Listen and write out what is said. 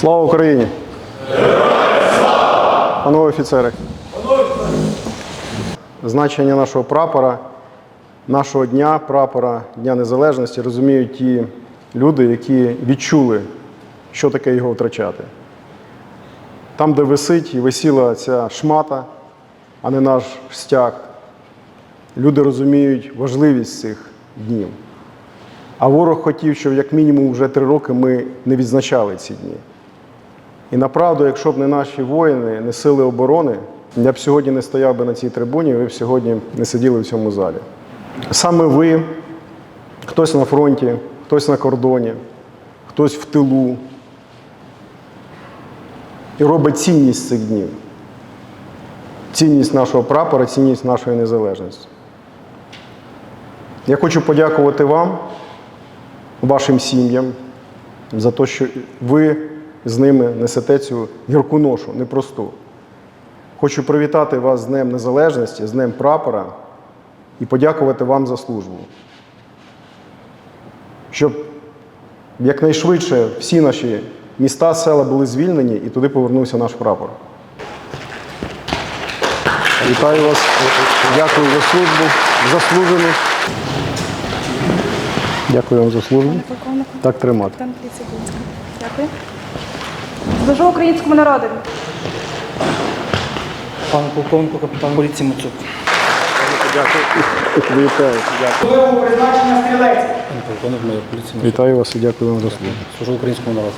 Слава Україні! Панове офіцери! Значення нашого прапора, нашого дня, прапора Дня Незалежності розуміють ті люди, які відчули, що таке його втрачати. Там, де висить і висіла ця шмата, а не наш стяг, люди розуміють важливість цих днів. А ворог хотів, щоб як мінімум вже три роки ми не відзначали ці дні. І направду, якщо б не наші воїни, не сили оборони, я б сьогодні не стояв би на цій трибуні, ви б сьогодні не сиділи в цьому залі. Саме ви, хтось на фронті, хтось на кордоні, хтось в тилу, і робить цінність цих днів. Цінність нашого прапора, цінність нашої незалежності. Я хочу подякувати вам, вашим сім'ям, за те, що ви з ними несете цю гірку ношу, непросту. Хочу привітати вас з Днем Незалежності, з Днем прапора і подякувати вам за службу. Щоб якнайшвидше всі наші міста, села були звільнені і туди повернувся наш прапор. Вітаю вас, дякую за службу, заслужену. Дякую вам за службу. Так тримати. Дякую. Служу українському народу. Пане полковнику, капітан поліції. Вітаю. Пане полковник, моя поліція Вітаю вас і дякую вам за службу. Служу українському народу.